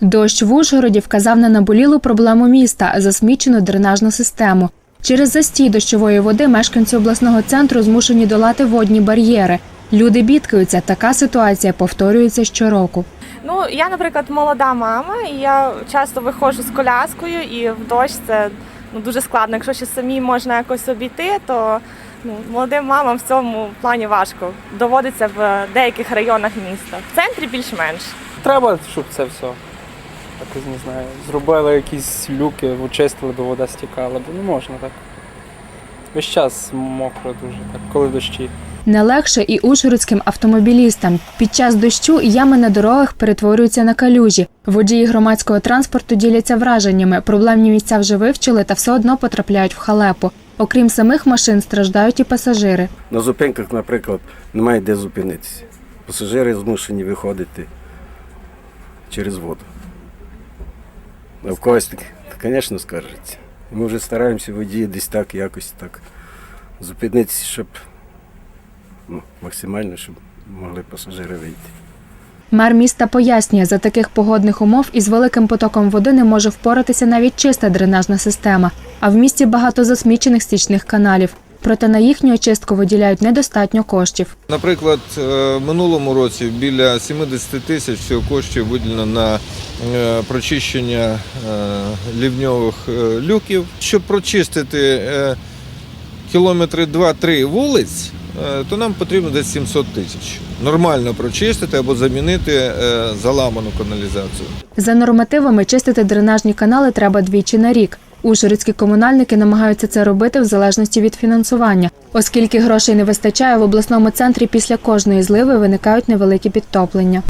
Дощ в Ужгороді вказав на наболілу проблему міста засмічену дренажну систему. Через застій дощової води мешканці обласного центру змушені долати водні бар'єри. Люди бідкаються, така ситуація повторюється щороку. Ну, я, наприклад, молода мама, і я часто виходжу з коляскою, і в дощ це ну, дуже складно. Якщо ще самі можна якось обійти, то ну, молодим мамам в цьому плані важко. Доводиться в деяких районах міста. В центрі більш-менш. Треба, щоб це все. Якось не знаю. Зробили якісь люки, очистили, бо вода стікала, бо не можна так. Весь час мокро дуже, так, коли дощі. Не легше і ужгородським автомобілістам. Під час дощу ями на дорогах перетворюються на калюжі. Водії громадського транспорту діляться враженнями. Проблемні місця вже вивчили та все одно потрапляють в халепу. Окрім самих машин, страждають і пасажири. На зупинках, наприклад, немає де зупинитися. Пасажири змушені виходити через воду. А в когось, звісно, скаржиться. Ми вже стараємося водії десь так, якось так зупинитися, щоб ну, максимально, щоб могли пасажири вийти. Мер міста пояснює, за таких погодних умов із великим потоком води не може впоратися навіть чиста дренажна система. А в місті багато засмічених стічних каналів. Проте на їхню очистку виділяють недостатньо коштів. Наприклад, е, в минулому році біля 70 тисяч всього коштів виділено на е, прочищення е, лівньових люків. Щоб прочистити кілометри 2-3 вулиць, то нам потрібно десь 700 тисяч. Нормально прочистити або замінити заламану каналізацію. За нормативами чистити дренажні канали треба двічі на рік. Ужгородські комунальники намагаються це робити в залежності від фінансування. Оскільки грошей не вистачає, в обласному центрі після кожної зливи виникають невеликі підтоплення.